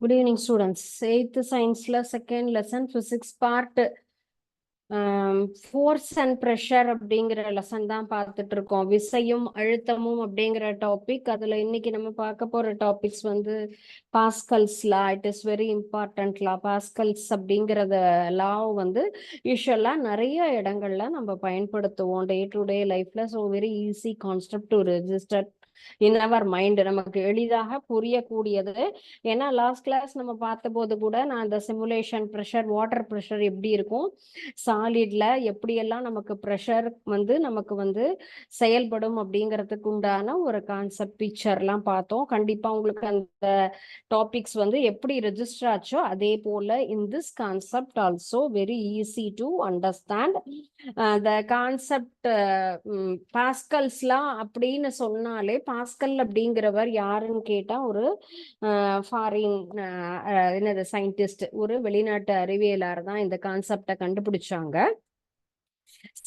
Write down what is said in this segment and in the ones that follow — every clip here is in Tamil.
குட் ஈவினிங் ஸ்டூடெண்ட்ஸ் Eighth சயின்ஸில் second lesson physics part force and pressure அப்படிங்கிற லெசன் தான் பார்த்துட்டு இருக்கோம் விசையும் அழுத்தமும் அப்படிங்கிற டாபிக் அதுல இன்னைக்கு நம்ம பார்க்க போற டாபிக்ஸ் வந்து Pascal's law it is very important law Pascal's அப்படிங்கிறத லா வந்து யூஸ்வலா நிறைய இடங்கள்ல நம்ம பயன்படுத்துவோம். டே டு டே லைஃப்ல so very easy concept to register in our mind நமக்கு எளிதாக புரியக்கூடியது. ஏன்னா லாஸ்ட் கிளாஸ் நம்ம பார்த்த போது கூட நான் அந்த சிமுலேஷன் ப்ரெஷர் வாட்டர் ப்ரெஷர் எப்படி இருக்கும்? சாலிட்ல எப்படியெல்லாம் நமக்கு ப்ரெஷர் வந்து நமக்கு வந்து செயல்படும் அப்படிங்கிறதுக்கு உண்டான ஒரு கான்செப்ட் பிக்சர்லாம் பார்த்தோம். கண்டிப்பா உங்களுக்கு அந்த டாபிக்ஸ் வந்து எப்படி ரெஜிஸ்டர் ஆச்சோ அதே போல in this concept also very easy to understand the concept பாஸ்கல்ஸ்லாம் அப்படின்னு சொன்னாலே பாஸ்கல் அப்படிங்கிறவர் யாருன்னு கேட்டா ஒரு ஃபாரின் என்னது சயின்டிஸ்ட் ஒரு வெளிநாட்டு அறிவியலார் தான் இந்த கான்செப்டை கண்டுபிடிச்சாங்க.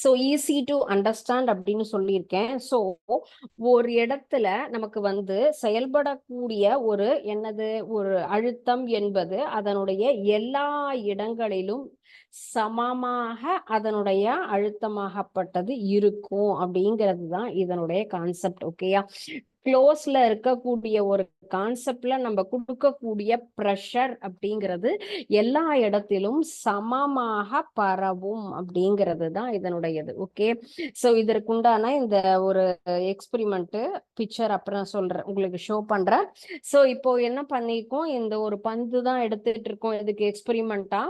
ஸோ ஈஸி டு அண்டர்ஸ்டாண்ட் அப்படின்னு சொல்லியிருக்கேன். ஸோ ஒரு இடத்துல நமக்கு வந்து செயல்படக்கூடிய ஒரு என்னது ஒரு அழுத்தம் என்பது அதனுடைய எல்லா இடங்களிலும் சமமாக அதனுடைய அழுத்தமாகப்பட்டது இருக்கும் அப்படிங்கிறது தான் இதனுடைய கான்செப்ட் ஓகேயா க்ளோஸ்ல இருக்கக்கூடிய ஒரு கான்செப்ட்ல நம்ம கொடுக்கக்கூடிய ப்ரெஷர் அப்படிங்கிறது எல்லா இடத்திலும் சமமாக பரவும் அப்படிங்கிறது தான் இதனுடையது. ஓகே ஸோ இதற்குண்டான இந்த ஒரு எக்ஸ்பிரிமெண்ட் பிக்சர் அப்புறம் சொல்றேன். உங்களுக்கு ஷோ பண்றேன். ஸோ இப்போ என்ன பண்ணிருக்கோம்? இந்த ஒரு பந்து தான் எடுத்துட்டு இருக்கோம். இதுக்கு எக்ஸ்பிரிமெண்டா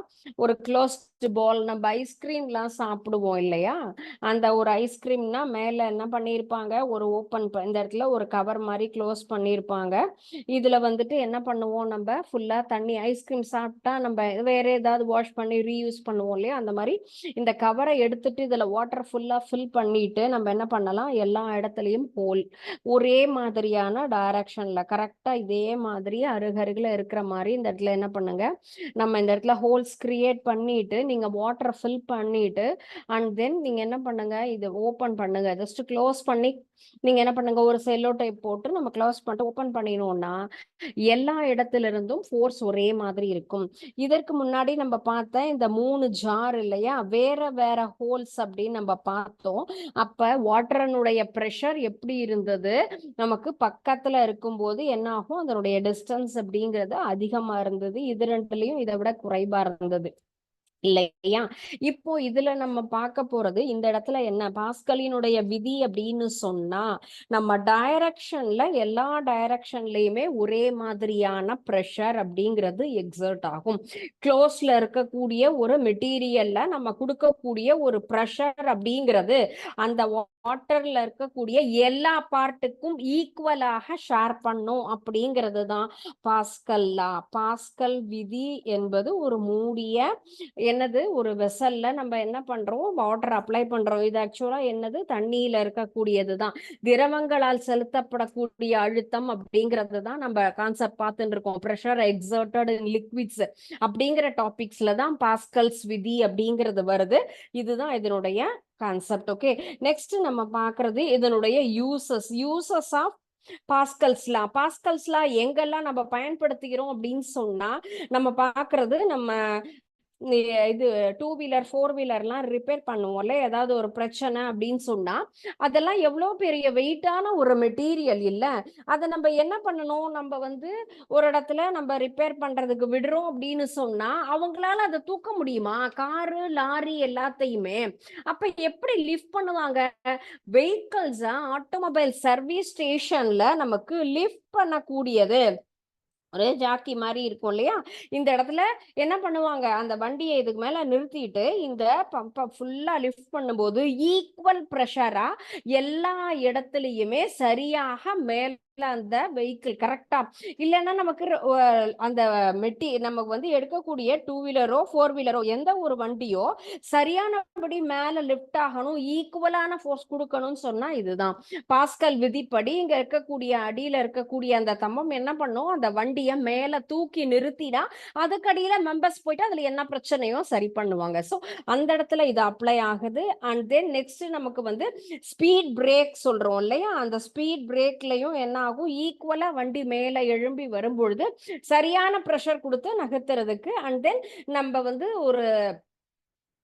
ஒரு க்ளோஸ்ட் பால் நம்ம ஐஸ்கிரீம்லாம் சாப்பிடுவோம் இல்லையா? அந்த ஒரு ஐஸ்கிரீம்னா மேல என்ன பண்ணியிருப்பாங்க ஒரு ஓப்பன் இந்த இடத்துல ஒரு கவர் மாதிரி க்ளோஸ் பண்ணியிருப்பாங்க இதுல வந்துட்டு என்ன பண்ணுவோம் நம்ம? ஃபுல்லா தண்ணி ஐஸ்கிரீம் சாப்பிட்டா நம்ம வேற ஏதாவது வாஷ் பண்ணி ரீயூஸ் பண்ணுவோம் இல்லையா? அந்த மாதிரி இந்த கவரை எடுத்துட்டு இதுல வாட்டர் ஃபுல்லா ஃபில் பண்ணிட்டு நம்ம என்ன பண்ணலாம்? எல்லா இடத்துலயும் ஹோல் ஒரே மாதிரியான டைரக்ஷன்ல கரெக்டா இதே மாதிரி அருகருகில் இருக்கிற மாதிரி இந்த இடத்துல என்ன பண்ணுங்க? நம்ம இந்த இடத்துல ஹோல்ஸ் கிரியேட் பண்ணிட்டு நீங்க வாட்டர் ஃபில் பண்ணிட்டு அண்ட் தென் நீங்க என்ன பண்ணுங்க? இது ஓபன் பண்ணுங்க. ஜஸ்ட் க்ளோஸ் பண்ணி நீங்க என்ன பண்ணுங்க? ஒரு செல்லோ டைப் போட்டு நம்ம க்ளோஸ் பண்ணிட்டு ஓபன் பண்ணினோம்னா எல்லா இடத்துல இருந்தும் ஃபோர்ஸ் ஒரே மாதிரி இருக்கும். இதற்கு முன்னாடி நம்ம பார்த்த இந்த மூணு ஜார் இல்லையா? வேற வேற ஹோல்ஸ் அப்படின்னு நம்ம பார்த்தோம். அப்ப வாட்டரனுடைய ப்ரெஷர் எப்படி இருந்தது? நமக்கு பக்கத்துல இருக்கும்போது என்ன ஆகும் அதனுடைய டிஸ்டன்ஸ் அப்படிங்கிறது அதிகமா இருந்தது. இது ரெண்டுலயும் இதை விட குறைவா இருந்தது. இல்லையா? இப்போ இதுல நம்ம பார்க்க போறது இந்த இடத்துல என்ன? பாஸ்கலினுடைய விதி அப்படின்னு சொன்னா நம்ம டைரக்ஷன்ல எல்லா டைரக்ஷன்லயுமே ஒரே மாதிரியான ப்ரெஷர் அப்படிங்கிறது எக்ஸர்ட் ஆகும். க்ளோஸ்ல இருக்கக்கூடிய ஒரு மெட்டீரியல்ல நம்ம கொடுக்கக்கூடிய ஒரு ப்ரெஷர் அப்படிங்கிறது அந்த வாட்டர்ல இருக்கக்கூடிய எல்லா பார்ட்டுக்கும் ஈக்குவலாக ஷேர் பண்ணும் அப்படிங்கிறது தான் பாஸ்கல்லா. பாஸ்கல் விதி என்பது ஒரு மூடிய என்னது? ஒரு வெசல்ல நம்ம என்ன பண்றோம்? வாட்டர் அப்ளை பண்றோம். இது ஆக்சுவலா என்னது? தண்ணியில இருக்கக்கூடியது தான். திரவங்களால் செலுத்தப்படக்கூடிய அழுத்தம் அப்படிங்கிறது தான் நம்ம கான்செப்ட் பார்த்துட்டு இருக்கோம். ப்ரெஷர் எக்ஸர்டட் இன் லிக்விட்ஸ் அப்படிங்கிற டாபிக்ஸ்ல தான் பாஸ்கல்ஸ் விதி அப்படிங்கிறது வருது. இதுதான் இதனுடைய கான்செப்ட் ஓகே நெக்ஸ்ட் நம்ம பாக்குறது இதனுடைய uses uses of Pascal's law Pascal's law எங்கெல்லாம் நம்ம பயன்படுத்துகிறோம் அப்படின்னு சொன்னா நம்ம பாக்குறது நம்ம இது டூ வீலர் ஃபோர் வீலர்லாம் ரிப்பேர் பண்ணுவோம்ல ஏதாவது ஒரு பிரச்சனை அப்படின்னு சொன்னா அதெல்லாம் எவ்வளோ பெரிய வெயிட்டான ஒரு மெட்டீரியல் இல்லை. அதை நம்ம என்ன பண்ணணும்? நம்ம வந்து ஒரு இடத்துல நம்ம ரிப்பேர் பண்றதுக்கு விடுறோம் அப்படின்னு சொன்னா அவங்களால அதை தூக்க முடியுமா? காரு லாரி எல்லாத்தையுமே. அப்ப எப்படி லிஃப்ட் பண்ணுவாங்க? வெஹிக்கிள்ஸை ஆட்டோமொபைல் சர்வீஸ் ஸ்டேஷன்ல நமக்கு லிஃப்ட் பண்ணக்கூடியது. ஒரு ஜாக்கி மாதிரி இருக்கும் இல்லையா? இந்த இடத்துல என்ன பண்ணுவாங்க? அந்த வண்டியை இதுக்கு மேல நிறுத்திட்டு இந்த பம்பை ஃபுல்லா லிஃப்ட் பண்ணும்போது ஈக்குவல் ப்ரெஷரா எல்லா இடத்துலயுமே சரியாக மேல் அந்த வெஹிக்கிள் கரெக்டா இல்லைன்னா நமக்கு அந்த மெட்டி நமக்கு வந்து எடுக்கக்கூடிய டூ வீலரோ ஃபோர் வீலரோ எந்த ஒரு வண்டியோ சரியானபடி மேல லிஃப்ட் ஆகணும் ஈக்குவலான ஃபோர்ஸ் கொடுக்கணும்னு சொன்னா இதுதான். பாஸ்கல் விதிப்படி இங்க இருக்கக்கூடிய அடியில இருக்கக்கூடிய அந்த தம்பம் என்ன பண்ணும்? அந்த வண்டியை மேல தூக்கி நிறுத்தினா அதுக்கடியில மெம்பர்ஸ் போயிட்டு அதுல என்ன பிரச்சனையோ சரி பண்ணுவாங்க. ஸோ அந்த இடத்துல இது அப்ளை ஆகுது. அண்ட் தென் நெக்ஸ்ட் நமக்கு வந்து ஸ்பீட் பிரேக் சொல்றோம் இல்லையா? அந்த ஸ்பீட் பிரேக்லயும் என்ன ஆகும். ஈக்குவலா வண்டி மேல எழும்பி வரும்பொழுது சரியான ப்ரெஷர் கொடுத்து நகர்த்துறதுக்கு அண்ட் தென் நம்ம வந்து ஒரு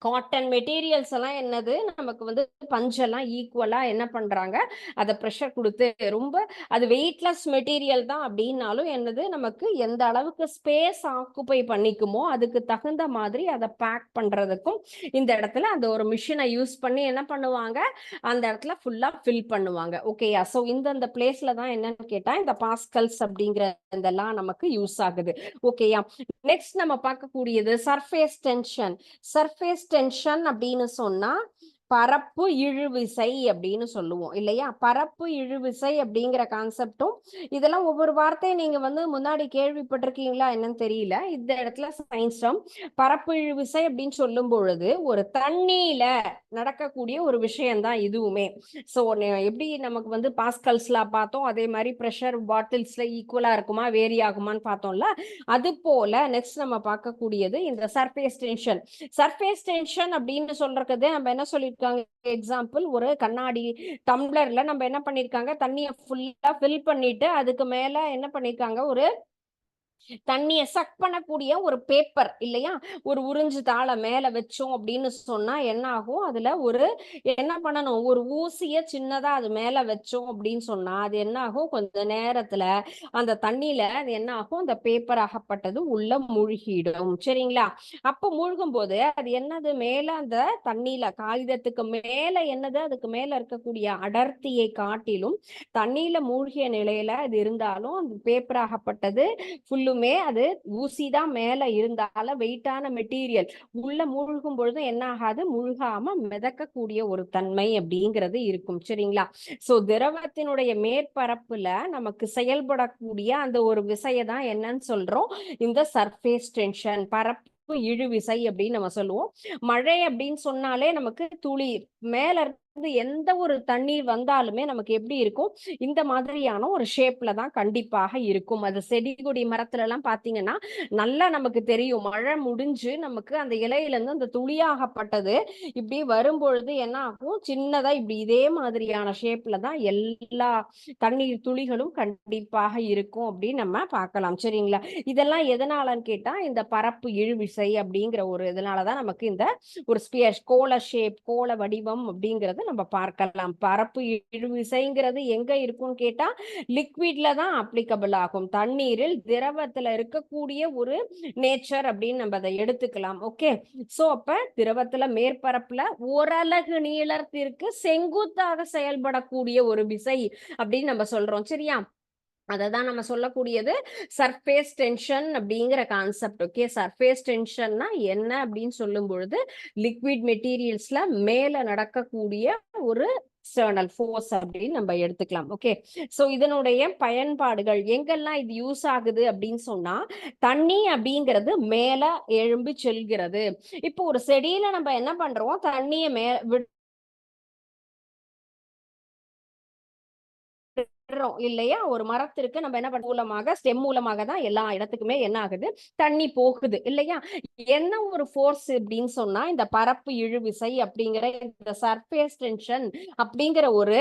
காட்டன் மெட்டீரியல்ஸ் எல்லாம் என்னது? நமக்கு வந்து பஞ்செல்லாம் ஈக்குவலா என்ன பண்றாங்க? அதை ப்ரெஷர் கொடுத்து ரொம்ப அது வெயிட்லெஸ் மெட்டீரியல் தான் அப்படின்னாலும் என்னது? நமக்கு எந்த அளவுக்கு ஸ்பேஸ் ஆக்குப்பை பண்ணிக்குமோ அதுக்கு தகுந்த மாதிரி அதை பேக் பண்றதுக்கும் இந்த இடத்துல அந்த ஒரு மிஷினை யூஸ் பண்ணி என்ன பண்ணுவாங்க? அந்த இடத்துல ஃபுல்லா ஃபில் பண்ணுவாங்க. ஓகேயா ஸோ இந்தந்த பிளேஸ்ல தான் என்னன்னு கேட்டா இந்த பாஸ்கல்ஸ் அப்படிங்கிற இதெல்லாம் நமக்கு யூஸ் ஆகுது. ஓகேயா நெக்ஸ்ட் நம்ம பார்க்கக்கூடியது சர்ஃபேஸ் டென்ஷன் சர்ஃபேஸ் டென்ஷன் அப்படின்னு சொன்னா பரப்பு இழுவிசை அப்படின்னு சொல்லுவோம் இல்லையா? பரப்பு இழுவிசை அப்படிங்கிற கான்செப்டும் இதெல்லாம் ஒவ்வொரு வார்த்தையும் நீங்க வந்து முன்னாடி கேள்விப்பட்டிருக்கீங்களா என்னன்னு தெரியல. இந்த இடத்துல சயின்ஸ் பரப்பு இழுவிசை அப்படின்னு சொல்லும் பொழுது ஒரு தண்ணியில நடக்கக்கூடிய ஒரு விஷயம்தான் இதுவுமே. ஸோ எப்படி நமக்கு வந்து பாஸ்கல்ஸ்ல பார்த்தோம் அதே மாதிரி ப்ரெஷர் பாட்டில்ஸ்ல ஈக்குவலா இருக்குமா வேரி ஆகுமான்னு பார்த்தோம்ல அது போல நெக்ஸ்ட் நம்ம பார்க்கக்கூடியது இந்த சர்ஃபேஸ் டென்ஷன் சர்ஃபேஸ் டென்ஷன் அப்படின்னு சொல்றதுக்கு நம்ம என்ன சொல்லியிருக்காங்க எக்ஸாம்பிள் ஒரு கண்ணாடி டம்ளர்ல நம்ம என்ன பண்ணிருக்காங்க? தண்ணியை ஃபுல்லா ஃபில் பண்ணிட்டு அதுக்கு மேல என்ன பண்ணிருக்காங்க? ஒரு தண்ணிய சக் பண்ணக்கூடிய ஒரு பேப்பர் இல்லையா? ஒரு உறிஞ்சு தாளை மேல வச்சோம் அப்படின்னு சொன்னா என்ன ஆகும் அதுல ஒரு என்ன பண்ணணும்? ஒரு ஊசிய சின்னதா அது மேல வச்சோம் அப்படின்னு சொன்னா அது என்ன ஆகும் கொஞ்ச நேரத்துல அந்த தண்ணியில அது என்ன ஆகும் அந்த பேப்பர் ஆகப்பட்டது உள்ள மூழ்கிடும். சரிங்களா? அப்ப மூழ்கும் போது அது என்னது? மேல அந்த தண்ணியில காகிதத்துக்கு மேல என்னது? அதுக்கு மேல இருக்கக்கூடிய அடர்த்தியை காட்டிலும் தண்ணியில மூழ்கிய நிலையில அது இருந்தாலும் அந்த பேப்பர் ஆகப்பட்டது ஃபுல்லும் அது ஊசி தான் மேல இருந்தால வெயிட்டான மெட்டீரியல் உள்ள மூழ்கும் பொழுது என்ன ஆகாது? முழுகாம மிதக்கக்கூடிய ஒரு தன்மை அப்படிங்கிறது இருக்கும். சரிங்களா? சோ திரவத்தினுடைய மேற்பரப்புல நமக்கு செயல்படக்கூடிய அந்த ஒரு விசையை தான் என்னன்னு சொல்றோம். இந்த சர்ஃபேஸ் டென்ஷன் பரப்பு இழுவிசை அப்படின்னு நம்ம சொல்லுவோம். மழை அப்படின்னு சொன்னாலே நமக்கு துளி மேல இருந்து எந்த ஒரு தண்ணீர் வந்தாலுமே நமக்கு எப்படி இருக்கும்? இந்த மாதிரியான ஒரு ஷேப்ல தான் கண்டிப்பாக இருக்கும். அது செடி கொடி மரத்துல எல்லாம் பாத்தீங்கன்னா நல்லா நமக்கு தெரியும். மழை முடிஞ்சு நமக்கு அந்த இலையில இருந்து அந்த துளியாகப்பட்டது இப்படி வரும்பொழுது என்ன ஆகும் சின்னதா இப்படி இதே மாதிரியான ஷேப்ல தான் எல்லா தண்ணீர் துளிகளும் கண்டிப்பாக இருக்கும் அப்படின்னு நம்ம பார்க்கலாம். சரிங்களா? இதெல்லாம் எதனாலன்னு கேட்டா இந்த பரப்பு இழுவிசை அப்படிங்கிற ஒரு இதனாலதான் நமக்கு இந்த ஒரு ஸ்பியர் கோல ஷேப் கோல வடிவம் அப்படிங்கறது நம்ம பார்க்கலாம். பரப்பு இழுவிசைங்கிறது எங்க இருக்கும்னு கேட்டா லிக்விட்ல தான் அப்ளிகபிள் ஆகும். தண்ணீரில் திரவத்துல இருக்கக்கூடிய ஒரு நேச்சர் அப்படின்னு நம்ம அதை எடுத்துக்கலாம். ஓகே சோ அப்ப திரவத்துல மேற்பரப்புல ஓரலகு நீளத்திற்கு செங்குத்தாக செயல்படக்கூடிய ஒரு விசை அப்படின்னு நம்ம சொல்றோம். சரியா? அதை தான் நம்ம சொல்லக்கூடியது சர்ஃபேஸ் டென்ஷன் அப்படிங்கிற கான்செப்ட் ஓகே சர்ஃபேஸ் டென்ஷன்னா என்ன அப்படின்னு சொல்லும் பொழுது லிக்விட் மெட்டீரியல்ஸ்ல மேல நடக்கக்கூடிய ஒரு எக்ஸ்டர்னல் ஃபோர்ஸ் அப்படின்னு நம்ம எடுத்துக்கலாம் ஓகே சோ இதனுடைய பயன்பாடுகள் எங்கெல்லாம் இது யூஸ் ஆகுது அப்படின்னு சொன்னா தண்ணி அப்படிங்கிறது மேல எழும்பி செல்கிறது. இப்போ ஒரு செடியில நம்ம என்ன பண்றோம்? தண்ணியை மே விடுறோம் இல்லையா? ஒரு மரத்திற்கு நம்ம என்ன பண்ண மூலமாக ஸ்டெம் மூலமாக தான் எல்லா இடத்துக்குமே என்ன ஆகுது? தண்ணி போகுது இல்லையா? என்ன ஒரு ஃபோர்ஸ் அப்படின்னு சொன்னா இந்த பரப்பு இழுவிசை அப்படிங்கிற இந்த சர்ஃபேஸ் டென்ஷன் அப்படிங்கிற ஒரு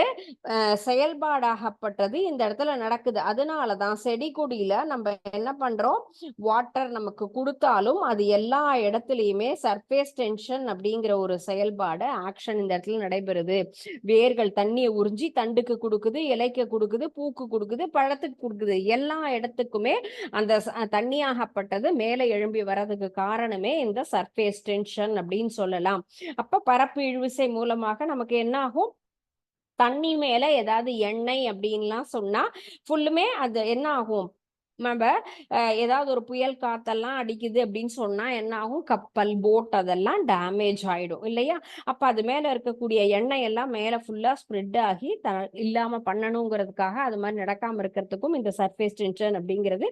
செயல்பாடாகப்பட்டது இந்த இடத்துல நடக்குது. அதனாலதான் செடி கொடியில நம்ம என்ன பண்றோம்? வாட்டர் நமக்கு கொடுத்தாலும் அது எல்லா இடத்துலயுமே சர்ஃபேஸ் டென்ஷன் அப்படிங்கிற ஒரு செயல்பாடு ஆக்ஷன் இந்த இடத்துல நடைபெறுது. வேர்கள் தண்ணியை உறிஞ்சி தண்டுக்கு கொடுக்குது இலைக்கு கொடுக்குது பூக்கு கொடுக்குது பழத்துக்கு கொடுக்குது. எல்லா இடத்துக்குமே அந்த தண்ணியாகப்பட்டது மேலே எழும்பி வர்றதுக்கு காரணமே இந்த சர்ஃபேஸ் டென்ஷன் அப்படின்னு சொல்லலாம். அப்ப பரப்பு இழுவிசை மூலமாக நமக்கு என்ன ஆகும் தண்ணி மேல ஏதாவது எண்ணெய் அப்படின்லாம் சொன்னா ஃபுல்லுமே அது என்ன ஆகும் நம்ம ஏதாவது ஒரு புயல் காத்தெல்லாம் அடிக்குது அப்படின்னு சொன்னா என்ன ஆகும்? கப்பல் போட் அதெல்லாம் டேமேஜ் ஆயிடும் இல்லையா? அப்ப அது மேல இருக்கக்கூடிய எண்ணெய் எல்லாம் மேல ஃபுல்லா ஸ்ப்ரெட் ஆகி த இல்லாம பண்ணணுங்கிறதுக்காக அது மாதிரி நடக்காம இருக்கிறதுக்கும் இந்த சர்ஃபேஸ் டென்ஷன் அப்படிங்கிறது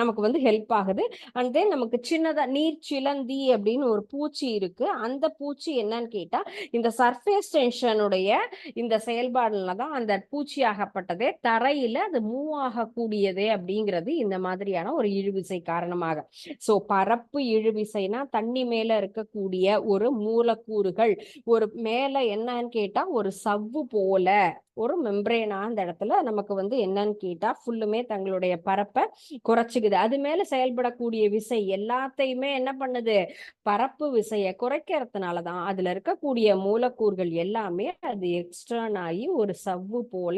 நமக்கு வந்து ஹெல்ப் ஆகுது. அண்ட் தென் நமக்கு சின்னதா நீர் சிலந்தி அப்படின்னு ஒரு பூச்சி இருக்கு. அந்த பூச்சி என்னன்னு கேட்டா இந்த சர்ஃபேஸ் டென்ஷனுடைய இந்த செயல்பாடுல தான் அந்த பூச்சி ஆகப்பட்டதே தரையில அது மூவ் ஆகக்கூடியதே அப்படிங்கிறது இந்த மாதிரியான ஒரு இழுவிசை காரணமாக. சோ பரப்பு இழுவிசைனா தண்ணி மேல இருக்கக்கூடிய ஒரு மூலக்கூறுகள். ஒரு மேல என்னன்னு கேட்டா ஒரு சவ்வு போல. ஒரு மெம்பரேனா அந்த இடத்துல நமக்கு வந்து என்னன்னு கேட்டா ஃபுல்லுமே தங்களுடைய பரப்பை குறைச்சிக்குது. அது மேல செயல்படக்கூடிய விசை எல்லாத்தையுமே என்ன பண்ணுது? பரப்பு விசையை குறைக்கிறதுனாலதான் அதுல இருக்கக்கூடிய மூலக்கூறுகள் எல்லாமே அது எக்ஸ்டர்ன் ஆகி ஒரு சவ்வு போல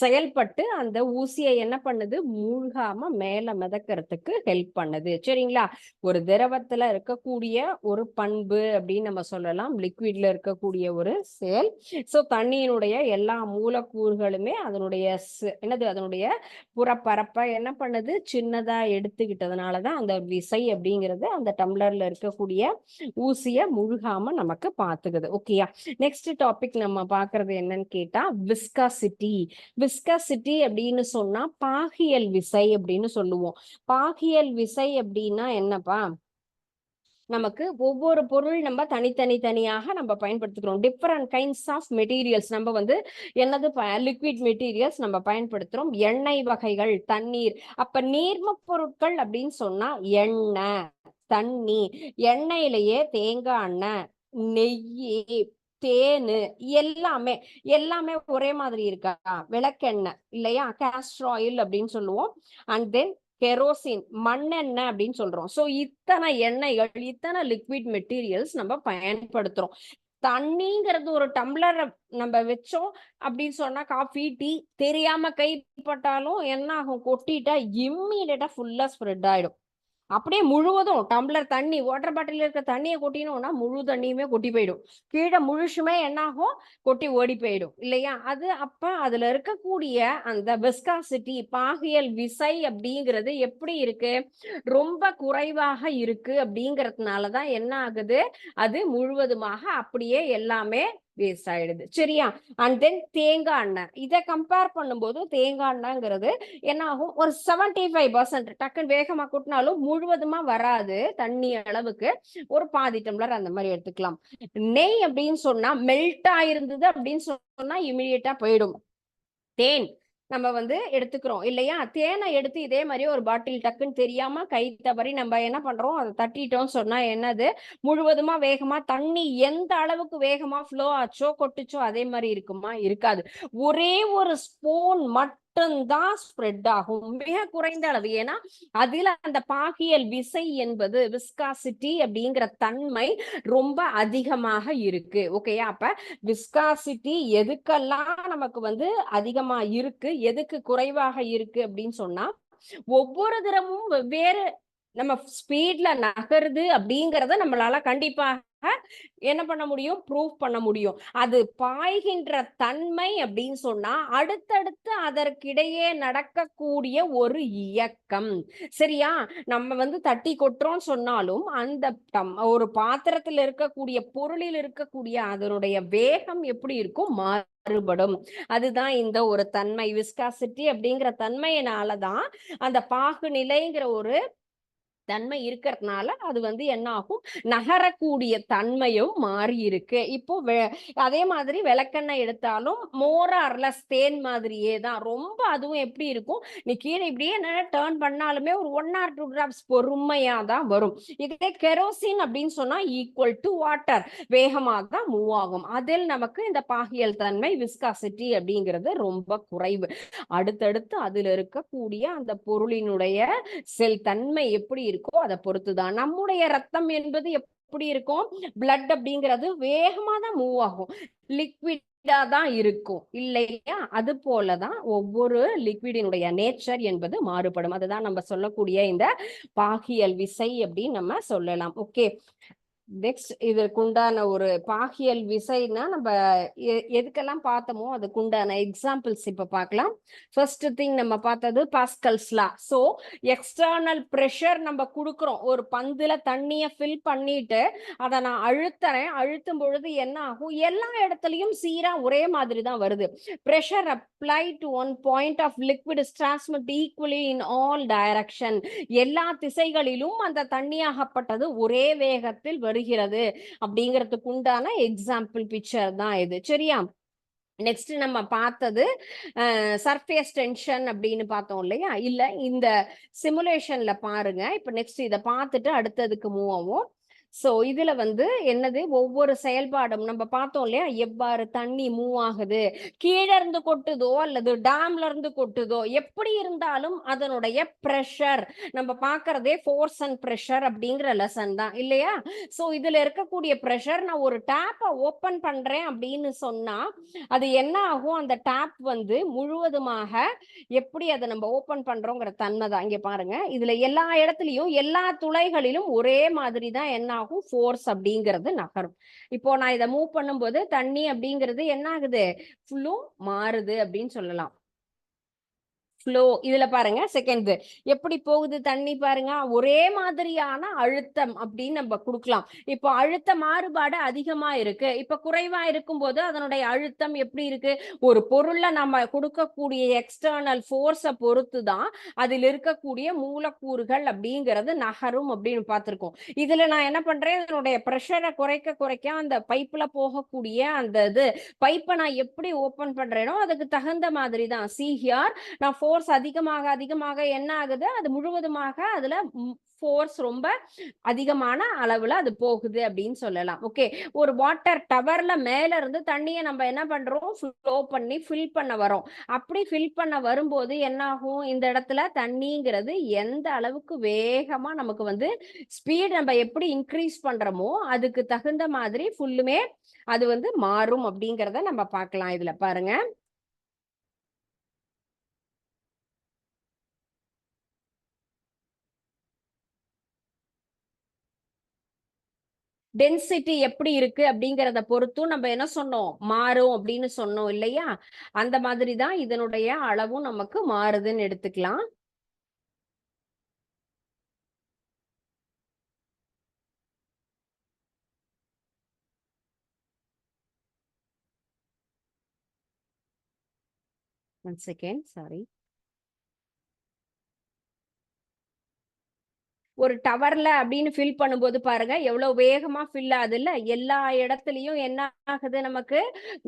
செயல்பட்டு அந்த ஊசியை என்ன பண்ணுது? மூழ்காம மேல மிதக்கிறதுக்கு ஹெல்ப் பண்ணுது. சரிங்களா? ஒரு திரவத்துல இருக்கக்கூடிய ஒரு பண்பு அப்படின்னு நம்ம சொல்லலாம். லிக்விட்ல இருக்கக்கூடிய ஒரு செயல் சோ தண்ணியினுடைய எல்லா மூலக்கூறுகளுமே அதனுடைய என்னது அதனுடைய புறப்பரப்பை என்ன பண்ணுது? சின்னதா எடுத்துக்கிட்டதுனாலதான் அந்த விசை அப்படிங்கிறது அந்த டம்ளர்ல இருக்கக்கூடிய ஊசிய முழுகாம நமக்கு பார்த்துக்குது ஓகேயா நெக்ஸ்ட் டாபிக் நம்ம பாக்குறது என்னன்னு கேட்டா விஸ்காசிட்டி விஸ்காசிட்டி அப்படின்னு சொன்னா பாகியல் விசை அப்படின்னு சொல்லுவோம். பாகியல் விசை அப்படின்னா என்னப்பா? நமக்கு ஒவ்வொரு பொருள் நம்ம தனித்தனி தனியாக நம்ம பயன்படுத்திக்கிறோம் டிஃப்ரெண்ட் கைண்ட்ஸ் ஆஃப் மெட்டீரியல்ஸ் நம்ம வந்து என்னது லிக்விட் மெட்டீரியல்ஸ் நம்ம பயன்படுத்துறோம் எண்ணெய் வகைகள் தண்ணீர். அப்ப நீர்ம பொருட்கள் அப்படின்னு சொன்னா எண்ணெய் தண்ணி எண்ணெயிலேயே தேங்காய் எண்ணெய் நெய் தேனு எல்லாமே எல்லாமே ஒரே மாதிரி இருக்கா? விளக்கெண்ணெய் இல்லையா? கேஸ்ட்ராயில் அப்படின்னு சொல்லுவோம். அண்ட் தென் கெரோசின் மண்ணெண்ணெய் அப்படின்னு சொல்றோம். சோ இத்தனை எண்ணெய்கள் இத்தனை லிக்விட் மெட்டீரியல்ஸ் நம்ம பயன்படுத்துறோம். தண்ணிங்கிறது ஒரு டம்ளர் நம்ம வச்சோம் அப்படின்னு சொன்னா காஃபி டீ தெரியாம கைப்பட்டாலும் என்ன ஆகும் கொட்டிட்டா இம்மீடியட்டா ஃபுல்லா ஸ்ப்ரெட் ஆயிடும். அப்படியே முழுவதும் டம்ளர் தண்ணி வாட்டர் பாட்டில் இருக்க தண்ணியை கொட்டினோம்னா முழு தண்ணியுமே கொட்டி போயிடும். கீழே முழுசுமே என்னாகும்? கொட்டி ஓடி போயிடும் இல்லையா? அது அப்ப அதுல இருக்கக்கூடிய அந்த விஸ்காசிட்டி பாகியல் விசை அப்படிங்கிறது எப்படி இருக்கு? ரொம்ப குறைவாக இருக்கு அப்படிங்கிறதுனாலதான் என்ன ஆகுது? அது முழுவதுமாக அப்படியே எல்லாமே வேஸ்ட் ஆயிடுது. சரியா? அண்ட் தென் தேங்காய் எண்ணெய். இதை கம்பேர் பண்ணும்போது தேங்காய் எண்ணெய்ங்கிறது என்ன ஆகும் ஒரு செவன்டி ஃபைவ் பர்சன்ட் டக்குன்னு வேகமா கூட்டினாலும் முழுவதுமா வராது தண்ணி அளவுக்கு. ஒரு பாதி டம்ளர் அந்த மாதிரி எடுத்துக்கலாம். நெய் அப்படின்னு சொன்னா மெல்ட் ஆயிருந்தது அப்படின்னு சொன்னா இமிடியேட்டா போயிடும். தேன். நம்ம வந்து எடுத்துக்கிறோம். இல்லையா? தேனை எடுத்து இதே மாதிரி ஒரு பாட்டில் டக்குன்னு தெரியாம கை தவறி நம்ம என்ன பண்றோம்? அதை தட்டிட்டோம் சொன்னா என்னது? முழுவதுமா வேகமா தண்ணி எந்த அளவுக்கு வேகமா ஃப்ளோ ஆச்சோ கொட்டுச்சோ அதே மாதிரி இருக்குமா? இருக்காது. ஒரே ஒரு ஸ்பூன் மட்டும் மட்டும்தான் ஸ்ப்ரெட் ஆகும். மிக குறைந்த அளவு. ஏன்னா அதுல அந்த பாகியல் விசை என்பது விஸ்காசிட்டி அப்படிங்கிற தன்மை ரொம்ப அதிகமாக இருக்கு. ஓகேயா அப்ப விஸ்காசிட்டி எதுக்கெல்லாம் நமக்கு வந்து அதிகமா இருக்கு? எதுக்கு குறைவாக இருக்கு அப்படின்னு சொன்னா ஒவ்வொரு தினமும் வெவ்வேறு நம்ம ஸ்பீட்ல நகருது அப்படிங்கறத நம்மளால கண்டிப்பாக என்ன பண்ண முடியும்? ப்ரூவ் பண்ண முடியும். அது பாய்கின்ற தன்மை அப்படின்னு சொன்னா அடுத்தடுத்து அதற்கிடையே நடக்கக்கூடிய ஒரு இயக்கம். சரியா? நம்ம வந்து தட்டி கொட்டுறோம் சொன்னாலும் அந்த ஒரு பாத்திரத்தில் இருக்கக்கூடிய பொருளில் இருக்கக்கூடிய அதனுடைய வேகம் எப்படி இருக்கும்? மாறுபடும். அதுதான் இந்த ஒரு தன்மை. விஸ்காசிட்டி அப்படிங்கிற தன்மையினாலதான் அந்த பாகு நிலைங்கிற ஒரு தன்மை இருக்கிறதுனால அது வந்து என்ன ஆகும் நகரக்கூடிய தன்மையும் மாறி இருக்கு இப்போ அதே மாதிரி விளக்கெண்ணெய் எடுத்தாலும் மோரார்ல அரலஸ் தேன் மாதிரியே தான். ரொம்ப அதுவும் எப்படி இருக்கும்? நீ கீழே இப்படியே என்ன டேர்ன் பண்ணாலுமே ஒரு ஒன் ஆர் டூ கிராம்ஸ் பொறுமையா தான் வரும். இதே கெரோசின் அப்படின்னு சொன்னா ஈக்குவல் டு வாட்டர் வேகமாக தான் மூவ் ஆகும். அதில் நமக்கு இந்த பாகியல் தன்மை விஸ்காசிட்டி அப்படிங்கிறது ரொம்ப குறைவு. அடுத்தடுத்து அதுல இருக்கக்கூடிய அந்த பொருளினுடைய செல் தன்மை எப்படி இருக்கு இருக்கோ அதை பொறுத்துதான். நம்முடைய ரத்தம் என்பது எப்படி இருக்கும்? பிளட் அப்படிங்கிறது வேகமா தான் மூவ் ஆகும் லிக்விடா தான் இருக்கும். இல்லையா? அது போலதான் ஒவ்வொரு லிக்விடினுடைய நேச்சர் என்பது மாறுபடும். அதுதான் நம்ம சொல்லக்கூடிய இந்த பாகியல் விசை அப்படின்னு நம்ம சொல்லலாம். ஓகே நெக்ஸ்ட் இதற்குண்டான ஒரு பாகியல் விசைனா நம்ம எதுக்கெல்லாம் பார்த்தோமோ அதுக்குண்டான எக்ஸாம்பிள்ஸ் இப்ப பார்க்கலாம். ஃபர்ஸ்ட் திங் நம்ம பார்த்தது பாஸ்கல்ஸ்லா ஸோ எக்ஸ்டர்னல் ப்ரெஷர் நம்ம கொடுக்குறோம். ஒரு பந்துல தண்ணியை ஃபில் பண்ணிட்டு அதை நான் அழுத்துறேன். அழுத்தும் பொழுது என்ன ஆகும் எல்லா இடத்துலையும் சீரா ஒரே மாதிரி தான் வருது. Pressure apply to one point of liquid transmit equally in all direction எல்லா திசைகளிலும் அந்த தண்ணியாகப்பட்டது ஒரே வேகத்தில் வருது வருகிறது அப்படிங்கிறதுக்கு உண்டான எக்ஸாம்பிள் பிக்சர் தான் இது. சரியா? நெக்ஸ்ட் நம்ம பார்த்தது சர்ஃபேஸ் டென்ஷன் அப்படின்னு பார்த்தோம் இல்லையா? இல்ல இந்த சிமுலேஷன்ல பாருங்க. இப்ப நெக்ஸ்ட் இதை பார்த்துட்டு அடுத்ததுக்கு மூவ் ஆகும் சோ இதுல வந்து என்னது? ஒவ்வொரு செயல்பாடும் நம்ம பார்த்தோம் இல்லையா? எவ்வாறு தண்ணி மூவ் ஆகுது? கீழே இருந்து கொட்டுதோ அல்லது டேம்ல இருந்து கொட்டுதோ? எப்படி இருந்தாலும் அதனுடைய ப்ரெஷர் நம்ம பார்க்கறதே ஃபோர்ஸ் அண்ட் ப்ரெஷர் அப்படிங்கிற லெசன் தான் இல்லையா? சோ இதுல இருக்கக்கூடிய ப்ரெஷர் நான் ஒரு டேப்பை ஓப்பன் பண்றேன் அப்படின்னு சொன்னா அது என்ன ஆகும்? அந்த டேப் வந்து முழுவதுமாக எப்படி அதை நம்ம ஓப்பன் பண்றோங்கிற தன்மை தான். இங்க பாருங்க. இதுல எல்லா இடத்துலயும் எல்லா துளைகளிலும் ஒரே மாதிரி தான் என்ன ஆகும். ஃபோர்ஸ் அப்படிங்கிறது நகரும். இப்போ நான் இதை மூவ் பண்ணும்போது தண்ணி அப்படிங்கிறது என்ன ஆகுது? ஃபுல்லும் மாறுது அப்படின்னு சொல்லலாம். ஃப்ளோ இதுல பாருங்க செகண்ட் எப்படி போகுது? தண்ணி பாருங்க ஒரே மாதிரியான அழுத்தம் அப்படின்னு நம்ம கொடுக்கலாம். இப்போ அழுத்த மாறுபாடு அதிகமா இருக்கு. இப்ப குறைவா இருக்கும்போது அதனுடைய அழுத்தம் எப்படி இருக்கு? ஒரு பொருள்ல நம்ம கொடுக்கக்கூடிய எக்ஸ்டர்னல் ஃபோர்ஸை பொறுத்து தான் அதில் இருக்கக்கூடிய மூலக்கூறுகள் அப்படிங்கிறது நகரும் அப்படின்னு பார்த்திருக்கோம். இதுல நான் என்ன பண்றேன்? இதனுடைய ப்ரெஷரை குறைக்க குறைக்க அந்த பைப்ல போகக்கூடிய அந்த இது பைப்பை நான் எப்படி ஓபன் பண்றேனோ அதுக்கு தகுந்த மாதிரி தான் சி ஹியார் நான் ஃபோர்ஸ் அதிகமாக அதிகமாக என்ன ஆகுது? அது முழுவதுமாக அதுல ஃபோர்ஸ் ரொம்ப அதிகமான அளவுல அது போகுது அப்படின்னு சொல்லலாம். ஓகே ஒரு வாட்டர் டவர்ல மேல இருந்து தண்ணியை நம்ம என்ன பண்றோம்? ஃப்ளோ பண்ணி ஃபில் பண்ண வரோம் அப்படி ஃபில் பண்ண வரும்போது என்ன ஆகும் இந்த இடத்துல தண்ணிங்கிறது எந்த அளவுக்கு வேகமா நமக்கு வந்து ஸ்பீட் நம்ம எப்படி இன்க்ரீஸ் பண்றோமோ அதுக்கு தகுந்த மாதிரி ஃபுல்லுமே அது வந்து மாறும் அப்படிங்கிறத நம்ம பார்க்கலாம் இதுல பாருங்க. டென்சிட்டி எப்படி இருக்கு அப்படிங்கறத பொறுத்தும் நம்ம என்ன சொன்னோம்? மாறும் அப்படின்னு சொன்னோம் இல்லையா? அந்த மாதிரி தான் இதனுடைய அளவும் நமக்கு மாறுதுன்னு எடுத்துக்கலாம். ஒன் செகண்ட் சாரி ஒரு டவர்ல அப்படின்னு ஃபில் பண்ணும்போது பாருங்க எவ்வளவு வேகமா ஃபில் ஆகுது இல்ல எல்லா இடத்துலயும் என்ன ஆகுது நமக்கு?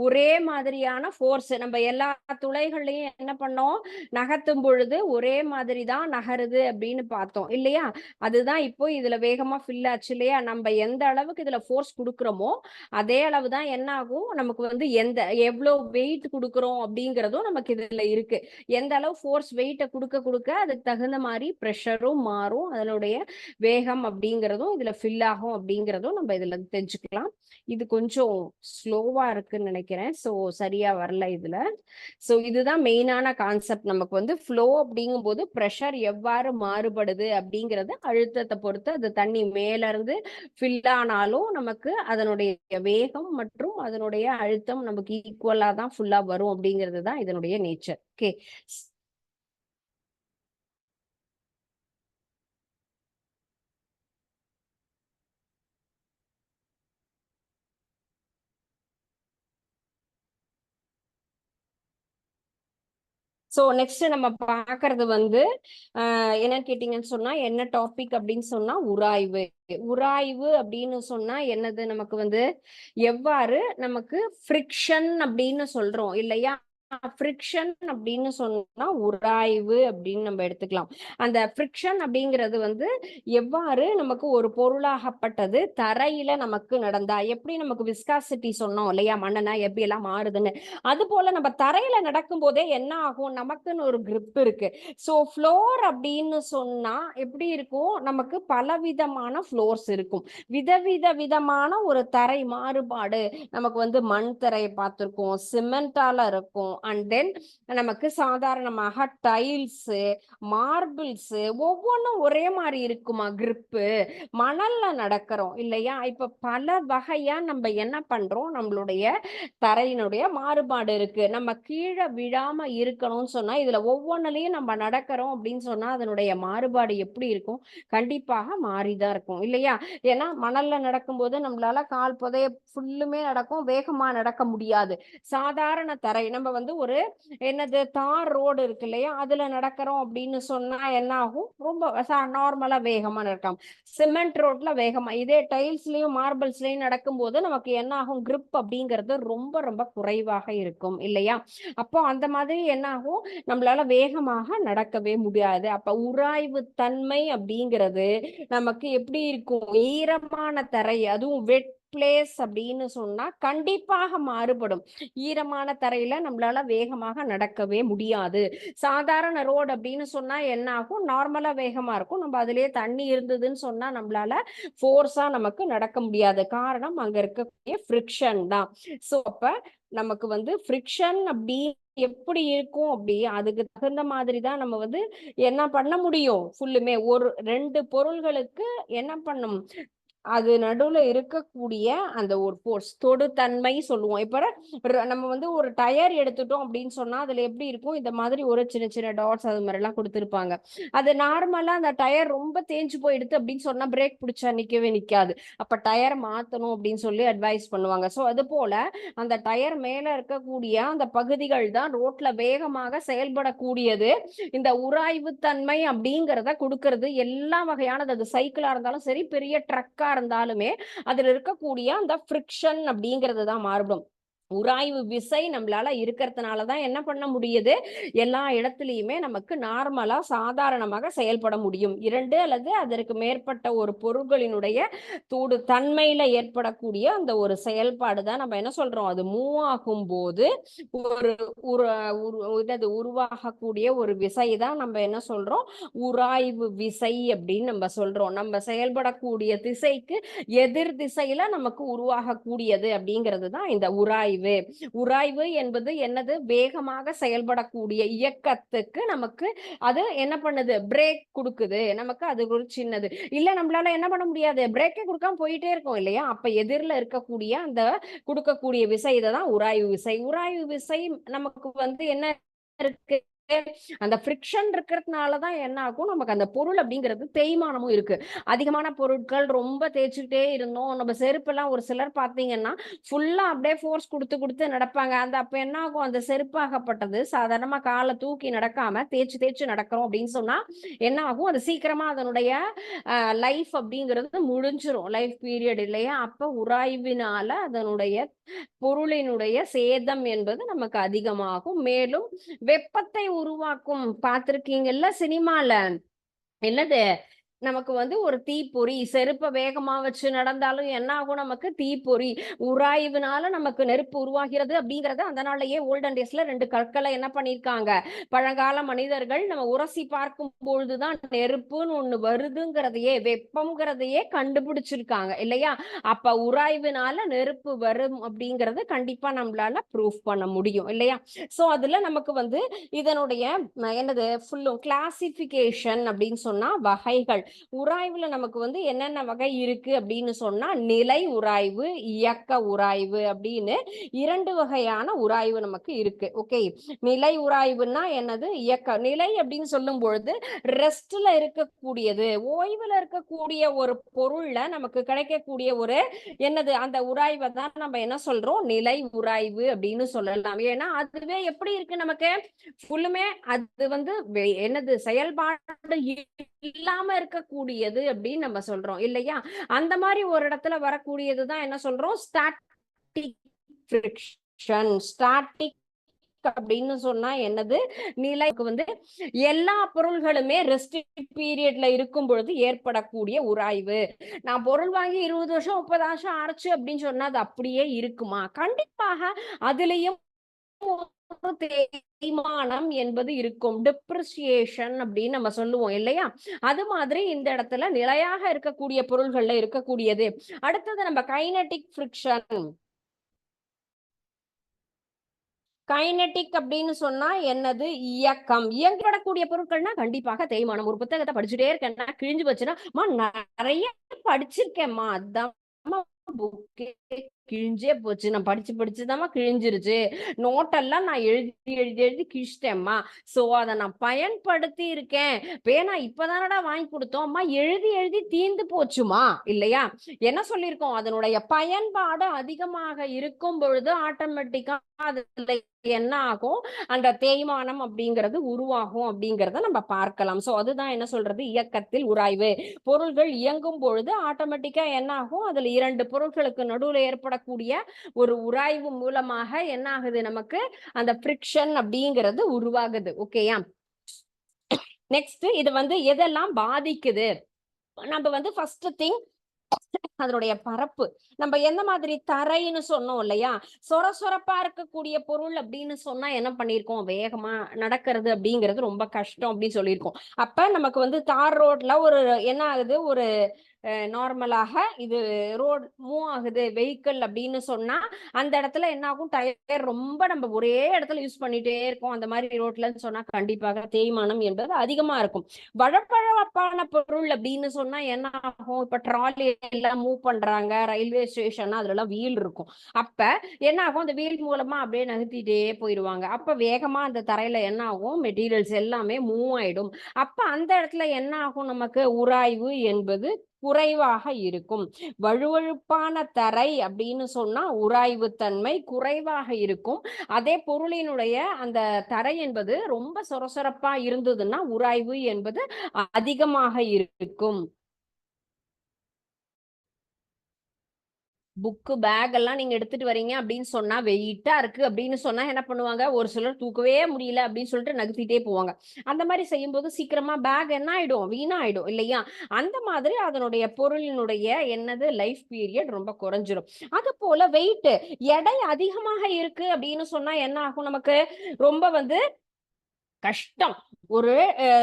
ஒரே மாதிரியான ஃபோர்ஸ் நம்ம எல்லா துளைகள்லயும் என்ன பண்ணோம்? நகர்த்தும் பொழுது ஒரே மாதிரி தான் நகருது அப்படின்னு பார்த்தோம். இல்லையா? அதுதான் இப்போ இதுல வேகமா ஃபில் ஆச்சு இல்லையா? நம்ம எந்த அளவுக்கு இதுல ஃபோர்ஸ் கொடுக்குறோமோ அதே அளவு தான் என்ன ஆகும்? நமக்கு வந்து எந்த எவ்வளவு வெயிட் கொடுக்குறோம் அப்படிங்கிறதும் நமக்கு இதுல இருக்கு. எந்த அளவு ஃபோர்ஸ் வெயிட்டை கொடுக்க கொடுக்க அதுக்கு தகுந்த மாதிரி ப்ரெஷரும் மாறும். அதனுடைய வேகம் அப்படிங்கிறதும் இதுல ஃபில் ஆகும் அப்படிங்கிறதும் நம்ம இதுல தெரிஞ்சுக்கலாம். இது கொஞ்சம் ஸ்லோவா இருக்குன்னு நினைக்கிறேன். ஸோ சரியா வரல இதுல. ஸோ இதுதான் மெயினான கான்செப்ட் நமக்கு வந்து ஃப்ளோ அப்படிங்கும் போது ப்ரெஷர் எவ்வாறு மாறுபடுது அப்படிங்கிறது அழுத்தத்தை பொறுத்து அது தண்ணி மேல இருந்து ஃபில் ஆனாலும் நமக்கு அதனுடைய வேகம் மற்றும் அதனுடைய அழுத்தம் நமக்கு ஈக்குவலா தான் ஃபுல்லா வரும் அப்படிங்கிறது தான் இதனுடைய நேச்சர் ஓகே ஸோ நெக்ஸ்ட் நம்ம பார்க்கறது வந்து ஆஹ் என்னன்னு கேட்டீங்கன்னு சொன்னா என்ன டாபிக் அப்படின்னு சொன்னா உராய்வு. உராய்வு அப்படின்னு சொன்னா என்னது நமக்கு வந்து? எவ்வாறு நமக்கு ஃப்ரிக்ஷன் அப்படின்னு சொல்றோம் இல்லையா? ஃப்ரிக்ஷன் அப்படின்னு சொன்னா உராய்வு அப்படின்னு நம்ம எடுத்துக்கலாம். அந்த ஃப்ரிக்ஷன் அப்படிங்கிறது வந்து எவ்வாறு நமக்கு ஒரு பொருளாகப்பட்டது தரையில நமக்கு நடந்தா எப்படி நமக்கு விஸ்காசிட்டி சொன்னோம் இல்லையா மண்ணனா எப்படி எல்லாம் மாறுதுன்னு. அது போல நம்ம தரையில நடக்கும் போதே என்ன ஆகும்? நமக்குன்னு ஒரு கிரிப் இருக்கு. ஸோ ஃப்ளோர் அப்படின்னு சொன்னா எப்படி இருக்கும்? நமக்கு பலவிதமான ஃப்ளோர்ஸ் இருக்கும். விதவித விதமான ஒரு தரை மாறுபாடு. நமக்கு வந்து மண் தரையை பார்த்துருக்கோம் சிமெண்டால இருக்கும். அண்ட் தென் நமக்கு சாதாரணமாக டைல்ஸு மார்பிள்ஸு ஒவ்வொன்றும் ஒரே மாதிரி இருக்குமா கிரிப்பு மணல்ல நடக்கிறோம் இல்லையா? இப்ப பல வகையா நம்ம என்ன பண்றோம்? நம்மளுடைய தரையினுடைய மாறுபாடு இருக்கு. நம்ம கீழே விழாம இருக்கணும்னு சொன்னா இதுல ஒவ்வொன்றுலயும் நம்ம நடக்கிறோம் அப்படின்னு சொன்னா அதனுடைய மாறுபாடு எப்படி இருக்கும்? கண்டிப்பாக மாறிதான் இருக்கும் இல்லையா? ஏன்னா மணல்ல நடக்கும்போது நம்மளால கால் புதைய ஃபுல்லுமே நடக்கும் வேகமா நடக்க முடியாது. சாதாரண தரை நம்ம வந்து வந்து ஒரு என்னது தார் ரோடு இருக்கு இல்லையா? அதுல நடக்கிறோம் அப்படின்னு சொன்னா என்ன ஆகும் ரொம்ப நார்மலா வேகமா நடக்கலாம் சிமெண்ட் ரோட்ல வேகமா. இதே டைல்ஸ்லயும் மார்பிள்ஸ்லயும் நடக்கும்போது நமக்கு என்ன ஆகும் கிரிப் அப்படிங்கிறது ரொம்ப ரொம்ப குறைவாக இருக்கும் இல்லையா? அப்போ அந்த மாதிரி என்ன ஆகும் நம்மளால வேகமாக நடக்கவே முடியாது. அப்ப உராய்வு தன்மை அப்படிங்கிறது நமக்கு எப்படி இருக்கும்? ஈரமான தரை அதுவும் வெட் பிளேஸ் அப்படின்னு சொன்னா கண்டிப்பாக மாறுபடும். ஈரமான தரையில நம்மளால வேகமாக நடக்கவே முடியாது. சாதாரண ரோடு அப்படின்னு சொன்னா என்ன ஆகும்? நார்மலா வேகமா இருக்கும். நம்ம அதுலயே தண்ணி இருந்ததுன்னு சொன்னா நம்மளால ஃபோர்ஸா நமக்கு நடக்க முடியாது. காரணம் அங்க இருக்கக்கூடிய ஃப்ரிக்ஷன் தான். சோ அப்ப நமக்கு வந்து ஃப்ரிக்ஷன் அப்படி எப்படி இருக்கும் அப்படி அதுக்கு தகுந்த மாதிரி தான் நம்ம வந்து என்ன பண்ண முடியும்? ஃபுல்லுமே ஒரு ரெண்டு பொருள்களுக்கு என்ன பண்ணும்? அது நடுவுல இருக்கக்கூடிய அந்த ஒரு ஃபோர்ஸ் தொடுதன்மை சொல்லுவோம். இப்ப நம்ம வந்து ஒரு டயர் எடுத்துட்டோம் அப்படின்னு சொன்னா அதுல எப்படி இருக்கும்? இந்த மாதிரி ஒரு சின்ன சின்ன டாட்ஸ் அது மாதிரி எல்லாம் கொடுத்துருப்பாங்க. அது நார்மலா அந்த டயர் ரொம்ப தேஞ்சு போயிடுது அப்படின்னு சொன்னா பிரேக் பிடிச்சா நிக்கவே நிக்காது. அப்ப டயர் மாத்தணும் அப்படின்னு சொல்லி அட்வைஸ் பண்ணுவாங்க. சோ அது போல அந்த டயர் மேல இருக்கக்கூடிய அந்த பகுதிகள் தான் ரோட்ல வேகமாக செயல்படக்கூடியது. இந்த உராய்வு தன்மை அப்படிங்கிறத கொடுக்கறது. எல்லா வகையானது அது சைக்கிளா இருந்தாலும் சரி பெரிய ட்ரக்கா இருந்தாலுமே அதுல இருக்கக்கூடிய அந்த ஃப்ரிக்ஷன் அப்படிங்கிறது தான் மாறுபடும். உராய்வு விசை நம்மளால இருக்கிறதுனால தான் என்ன பண்ண முடியுது? எல்லா இடத்துலையுமே நமக்கு நார்மலா சாதாரணமாக செயல்பட முடியும். இரண்டு அல்லது அதற்கு மேற்பட்ட ஒரு பொருட்களினுடைய தூடு தன்மையில ஏற்படக்கூடிய அந்த ஒரு செயல்பாடு தான் நம்ம என்ன சொல்றோம்? அது மூவ் ஆகும் போது ஒரு உரு உருவாகக்கூடிய ஒரு விசை தான் நம்ம என்ன சொல்றோம்? உராய்வு விசை அப்படின்னு நம்ம சொல்றோம். நம்ம செயல்படக்கூடிய திசைக்கு எதிர் திசையில நமக்கு உருவாகக்கூடியது அப்படிங்கிறது தான் இந்த உராய்வு உராய்வு என்பது என்னது? வேகமாக செயல்படக்கூடிய இயக்கத்துக்கு நமக்கு அது என்ன பண்ணுது? பிரேக் கொடுக்குது. நமக்கு அது ஒரு சின்னது. இல்ல நம்மளால என்ன பண்ண முடியாது? பிரேக்கே கொடுக்காம போயிட்டே இருக்கும் இல்லையா? அப்ப எதிரில் இருக்கக்கூடிய அந்த கொடுக்கக்கூடிய விசை தான் உராய்வு விசை. உராய்வு விசை நமக்கு வந்து என்ன இருக்கு? அந்த ஃப்ரிக்ஷன் இருக்கிறதுனால தான் என்ன ஆகும் நமக்கு அந்த பொருள் அப்படிங்கிறது தேய்மானமும் இருக்கு. அதிகமான பொருட்கள் ரொம்ப தேய்ச்சிக்கிட்டே இருந்தோம். நம்ம செருப்பெல்லாம் ஒரு சிலர் பார்த்தீங்கன்னா ஃபுல்லா அப்படியே ஃபோர்ஸ் கொடுத்து கொடுத்து நடப்பாங்க. அந்த அப்ப என்ன ஆகும் அந்த செருப்பாகப்பட்டது சாதாரணமா காலை தூக்கி நடக்காம தேய்ச்சி தேய்ச்சி நடக்கிறோம் அப்படின்னு சொன்னா என்ன ஆகும் அது சீக்கிரமா அதனுடைய லைஃப் அப்படிங்கிறது முடிஞ்சிரும். லைஃப் பீரியட் இல்லையா? அப்ப உராய்வினால அதனுடைய பொருளினுடைய சேதம் என்பது நமக்கு அதிகமாகும். மேலும் வெப்பத்தை உருவாக்கும் பார்த்திருக்கீங்கல்ல சினிமால. என்னது? நமக்கு வந்து ஒரு தீப்பொறி செருப்பை வேகமா வச்சு நடந்தாலும் என்ன ஆகும் நமக்கு? தீப்பொறி. உராய்வுனால நமக்கு நெருப்பு உருவாகிறது அப்படிங்கறத அந்த நாள்லயே ஓல்டன் டேஸ்ல ரெண்டு கற்களை என்ன பண்ணிருக்காங்க பழங்கால மனிதர்கள் நம்ம உரசி பார்க்கும் பொழுதுதான் நெருப்புன்னு ஒண்ணு வருதுங்கிறதையே வெப்பம்ங்கிறதையே கண்டுபிடிச்சிருக்காங்க இல்லையா? அப்ப உராய்வுனால நெருப்பு வரும் அப்படிங்கறத கண்டிப்பா நம்மளால ப்ரூஃப் பண்ண முடியும் இல்லையா? சோ அதுல நமக்கு வந்து இதனுடைய என்னது ஃபுல்லும் கிளாசிபிகேஷன் அப்படின்னு சொன்னா வகைகள். உராய்வுல நமக்கு வந்து என்னென்ன வகை இருக்கு அப்படின்னு சொன்னா நிலை உராய்வு இயக்க உராய்வு அப்படின்னு இரண்டு வகையான உராய்வு நமக்கு இருக்கு. ஓகே நிலை உராய்வுன்னா என்னது? இயக்க. நிலை அப்படின்னு சொல்லும் பொழுது ரெஸ்ட்ல இருக்கக்கூடியது ஓய்வுல இருக்கக்கூடிய ஒரு பொருள்ல நமக்கு கிடைக்கக்கூடிய ஒரு என்னது? அந்த உராய்வை தான் நம்ம என்ன சொல்றோம்? நிலை உராய்வு அப்படின்னு சொல்லலாம். ஏன்னா அதுவே எப்படி இருக்கு நமக்கு? ஃபுல்லுமே அது வந்து என்னது? செயல்பாடு இல்லாம இருக்க இருக்கக்கூடியது அப்படின்னு நம்ம சொல்றோம் இல்லையா? அந்த மாதிரி ஒரு இடத்துல வரக்கூடியதுதான் என்ன சொல்றோம்? ஸ்டாட்டிக் ஃப்ரிக்ஷன் ஸ்டாட்டிக் அப்படின்னு சொன்னா என்னது? நிலைக்கு வந்து எல்லா பொருள்களுமே ரெஸ்ட் பீரியட்ல இருக்கும் பொழுது ஏற்படக்கூடிய உராய்வு. நான் பொருள் வாங்கி இருபது வருஷம் முப்பது வருஷம் ஆச்சு அப்படின்னு சொன்னா அது அப்படியே இருக்குமா? கண்டிப்பாக அதுலயும் தேய்மானம் என்பது இருக்கும். டிப்ரிசியேஷன் அப்படின்னு நம்ம சொல்லுவோம் இல்லையா? அது மாதிரி இந்த இடத்துல நிலையாக இருக்கக்கூடிய பொருள்கள்ல இருக்கக்கூடியது. அடுத்தது நம்ம கைனட்டிக் ஃபிரிக்ஷன் கைனட்டிக் அப்படின்னு சொன்னா என்னது? இயக்கம். இயங்கிடக்கூடிய பொருட்கள்னா கண்டிப்பாக தேய்மானம். ஒரு புத்தகத்தை படிச்சுட்டே இருக்கேன்னா கிழிஞ்சு வச்சுன்னா "அம்மா, நிறைய படிச்சிருக்கேம்மா. அதான் புக்கே கிழிஞ்சே போச்சு. நான் படிச்சு படிச்சுதாம்மா கிழிஞ்சிருச்சு. நோட்டெல்லாம் நான் எழுதி எழுதி எழுதி கிழிச்சிட்டேம்மா. சோ அதை நான் பயன்படுத்தி இருக்கேன் பேனா இப்பதானடா வாங்கி கொடுத்தோம். அம்மா எழுதி எழுதி தீந்து போச்சுமா? இல்லையா? என்ன சொல்லியிருக்கோம்? அதனுடைய பயன்பாடு அதிகமாக இருக்கும் பொழுது ஆட்டோமேட்டிக்கா அதுல என்ன ஆகும்? அந்த தேய்மானம் அப்படிங்கிறது உருவாகும் அப்படிங்கிறத நம்ம பார்க்கலாம். சோ அதுதான் என்ன சொல்றது? இயக்கத்தில் உராய்வு. பொருள்கள் இயங்கும் பொழுது ஆட்டோமேட்டிக்கா என்ன ஆகும்? அதுல இரண்டு பொருட்களுக்கு நடுவுல ஏற்படக்கூடிய ஒரு உராய்வு மூலமாக என்ன ஆகுது நமக்கு? அந்த ஃப்ரிக்ஷன் அப்படிங்கிறது உருவாகுது. ஓகேயா நெக்ஸ்ட் இது வந்து எதெல்லாம் பாதிக்குது? நம்ம வந்து ஃபர்ஸ்ட் திங் அதனுடைய பரப்பு. நம்ம எந்த மாதிரி தரைன்னு சொன்னோம் இல்லையா? சொர சொரப்பா இருக்கக்கூடிய பொருள் அப்படின்னு சொன்னா என்ன பண்ணிருக்கோம் வேகமா நடக்கிறது அப்படிங்கிறது ரொம்ப கஷ்டம் அப்படின்னு சொல்லியிருக்கோம். அப்ப நமக்கு வந்து தார் ரோட்ல ஒரு என்ன ஆகுது? ஒரு நார்மலாக இது ரோட் மூவ் ஆகுது வெஹிக்கிள் அப்படின்னு சொன்னா அந்த இடத்துல என்ன ஆகும்? டயர் ரொம்ப நம்ம ஒரே இடத்துல யூஸ் பண்ணிட்டே இருக்கோம். அந்த மாதிரி ரோட்லன்னு சொன்னா கண்டிப்பாக தேய்மானம் என்பது அதிகமா இருக்கும். வழப்பழப்பான பொருள் அப்படின்னு சொன்னா என்ன ஆகும்? இப்ப ட்ராலி எல்லாம் மூவ் பண்றாங்க ரயில்வே ஸ்டேஷன் அதுல எல்லாம் வீல் இருக்கும். அப்ப என்ன ஆகும்? அந்த வீல் மூலமா அப்படியே நகர்த்திட்டே போயிடுவாங்க. அப்ப வேகமா அந்த தரையில என்ன ஆகும்? மெட்டீரியல்ஸ் எல்லாமே மூவ் ஆயிடும். அப்ப அந்த இடத்துல என்ன ஆகும்? நமக்கு உராய்வு என்பது குறைவாக இருக்கும். வழுவழுப்பான தரை அப்படின்னு சொன்னா உராய்வு தன்மை குறைவாக இருக்கும். அதே பொருளினுடைய அந்த தரை என்பது ரொம்ப சொரசொரப்பா இருந்ததுன்னா உராய்வு என்பது அதிகமாக இருக்கும். புக்கு பேக் எல்லாம் நீங்க எடுத்துட்டு வரீங்க அப்படின்னு சொன்னா வெயிட்டா இருக்கு அப்படின்னு சொன்னா என்ன பண்ணுவாங்க? ஒரு சிலர் தூக்கவே முடியல அப்படின்னு சொல்லிட்டு நகர்த்திட்டே போவாங்க. அந்த மாதிரி செய்யும்போது சீக்கிரமா பேக் என்ன ஆயிடும்? வீணாயிடும் இல்லையா? அந்த மாதிரி அதனுடைய பொருளினுடைய என்னது? லைஃப் பீரியட் ரொம்ப குறைஞ்சிரும். அது போல வெயிட் எடை அதிகமாக இருக்கு அப்படின்னு சொன்னா என்ன ஆகும் நமக்கு? ரொம்ப வந்து கஷ்டம். ஒரு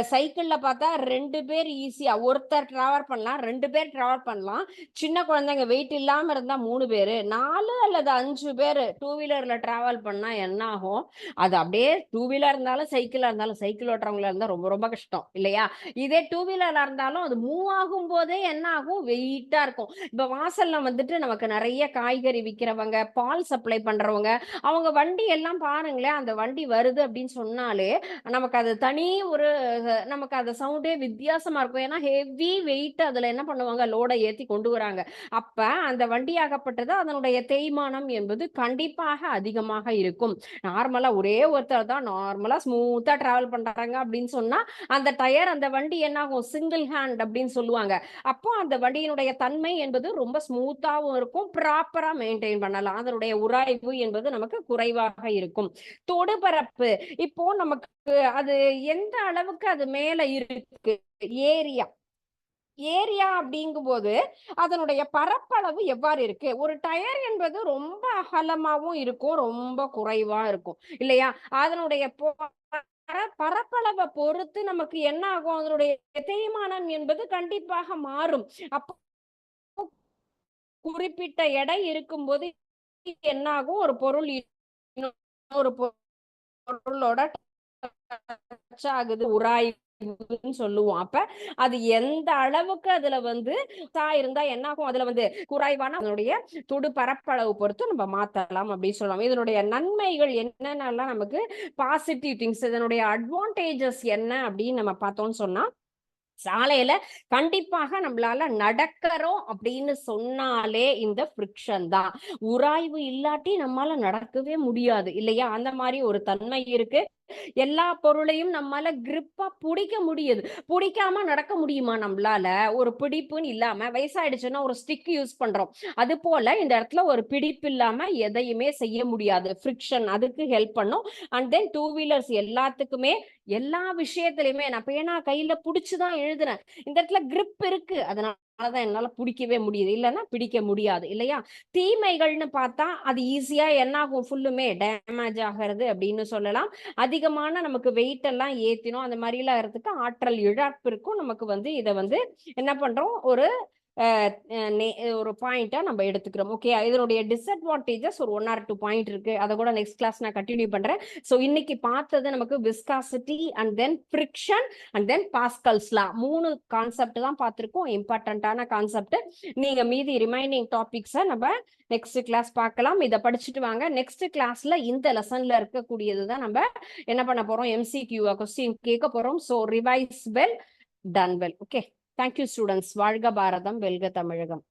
சைக்கிள்ல பார்த்தா ரெண்டு பேர் ஈஸியா ஒருத்தர் டிராவல் பண்ணலாம் ரெண்டு பேர் டிராவல் பண்ணலாம். சின்ன குழந்தைங்க வெயிட் இல்லாம இருந்தா மூணு பேரு நாலு அல்லது அஞ்சு பேர் டூ வீலர்ல டிராவல் பண்ணா என்ன ஆகும்? அது அப்படியே டூ வீலர் இருந்தாலும் சைக்கிளா இருந்தாலும் சைக்கிள் ஓட்டுறவங்களா இருந்தா ரொம்ப ரொம்ப கஷ்டம் இல்லையா? இதே டூ வீலர்ல இருந்தாலும் அது மூவ் ஆகும் போதே என்ன ஆகும்? வெயிட்டா இருக்கும். இப்ப வாசல்ல வந்துட்டு நமக்கு நிறைய காய்கறி விற்கிறவங்க பால் சப்ளை பண்றவங்க அவங்க வண்டி எல்லாம் பாருங்களேன் அந்த வண்டி வருது அப்படின்னு சொன்னாலே நமக்கு அது தனி ஒரு நமக்கு அந்த சவுண்டே வித்தியாசமா இருக்கும். ஏன்னா ஹெவி வெயிட் அதுல என்ன பண்ணுவாங்க? லோடை ஏத்தி கொண்டு வராங்க. அப்ப அந்த வண்டியாகப்பட்டது அதனுடைய தேய்மானம் என்பது கண்டிப்பாக அதிகமாக இருக்கும். நார்மலா ஒரே ஒருத்தர் தான் நார்மலா ஸ்மூத்தா டிராவல் பண்றாங்க அப்படின்னு சொன்னா அந்த டயர் அந்த வண்டி என்ன ஆகும் சிங்கிள் ஹேண்ட் அப்படின்னு சொல்லுவாங்க. அப்போ அந்த வண்டியினுடைய தன்மை என்பது ரொம்ப ஸ்மூத்தாவும் இருக்கும். ப்ராப்பரா மெயின்டைன் பண்ணலாம். அதனுடைய உராய்வு என்பது நமக்கு குறைவாக இருக்கும். தொடுபரப்பு. இப்போ நமக்கு அது எந்த அளவுக்கு அது மேல இருக்கு? ஏரியா. ஏரியா அப்படிங்கும்போது அதனுடைய பரப்பளவு எவ்வாறு இருக்கு? ஒரு டயர் என்பது ரொம்ப அகலமாவும் இருக்கும் ரொம்ப குறைவா இருக்கும் இல்லையா? அதனுடைய பரப்பளவை பொறுத்து நமக்கு என்ன ஆகும்? அதனுடைய தேய்மானம் என்பது கண்டிப்பாக மாறும். அப்போ குறிப்பிட்ட எடை இருக்கும்போது என்ன ஆகும்? ஒரு பொருள் ஒரு பொருளோட ஆகுது உராய்வுன்னு சொல்லுவோம். அப்ப அது எந்த அளவுக்கு அதுல வந்து இருந்தா என்ன ஆகும் அதுல வந்து குறைவான அதனுடைய துடு பரப்பளவு பொறுத்து நம்ம மாத்தலாம் அப்படின்னு சொல்லலாம் இதனுடைய நன்மைகள் என்னென்னலாம் நமக்கு பாசிட்டிவ் திங்ஸ் இதனுடைய அட்வான்டேஜஸ் என்ன அப்படின்னு நம்ம பார்த்தோம்னு சொன்னா சாலையில கண்டிப்பாக நம்மளால நடக்கிறோம் அப்படின்னு சொன்னாலே இந்த ஃப்ரிக்ஷன் தான். உராய்வு இல்லாட்டி நம்மளால நடக்கவே முடியாது இல்லையா? அந்த மாதிரி ஒரு தன்மை இருக்கு. எல்லா பொருளையும் நம்மளால கிரிப்பா பிடிக்க முடியுது. பிடிக்காம நடக்க முடியுமா நம்மளால? ஒரு பிடிப்புன்னு இல்லாம வயசாயிடுச்சுன்னா ஒரு ஸ்டிக் யூஸ் பண்றோம். அது போல இந்த இடத்துல ஒரு பிடிப்பு இல்லாம எதையுமே செய்ய முடியாது. ஃப்ரிக்ஷன் அதுக்கு ஹெல்ப் பண்ணும். அண்ட் தென் டூ வீலர்ஸ் எல்லாத்துக்குமே எல்லா விஷயத்திலயுமே நான் பேனா கையில புடிச்சுதான் எழுதுறேன். இந்த இடத்துல கிரிப் இருக்கு. அதனால அதனாலதான் என்னால பிடிக்கவே முடியுது. இல்லைன்னா பிடிக்க முடியாது இல்லையா? தீமைகள்னு பார்த்தா அது ஈஸியா என்ன ஆகும் ஃபுல்லுமே டேமேஜ் ஆகிறது அப்படின்னு சொல்லலாம். அதிகமான நமக்கு வெயிட் எல்லாம் ஏத்தினோம் அந்த மாதிரி எல்லாம் ஆற்றல் இழப்பிற்கும் நமக்கு வந்து இதை வந்து என்ன பண்றோம்? ஒரு ஒரு பாயிண்டா நம்ம எடுத்துக்கிறோம். ஓகே இதனுடைய டிஸ்அட்வான்டேஜஸ் ஒரு ஒன் ஆர் டூ பாயிண்ட் இருக்கு. அதை கூட நெக்ஸ்ட் கிளாஸ் நான் கண்டினியூ பண்றேன். ஸோ இன்னைக்கு பார்த்தது நமக்கு viscosity and then friction and then பாஸ்கல்ஸ்லாம் மூணு கான்செப்ட் தான் பார்த்துருக்கோம். இம்பார்ட்டண்ட்டான கான்செப்ட் நீங்க மீதி ரிமைனிங் டாபிக்ஸை நம்ம நெக்ஸ்ட் கிளாஸ் பார்க்கலாம். இதை படிச்சுட்டு வாங்க. நெக்ஸ்ட் கிளாஸ்ல இந்த லெசன்ல இருக்கக்கூடியது தான் நம்ம என்ன பண்ண போறோம்? எம்சிக்யூ கொஸ்டின் கேட்க போறோம். So revise well done well okay thank you students வாழ்க பாரதம் வெல்க தமிழகம்.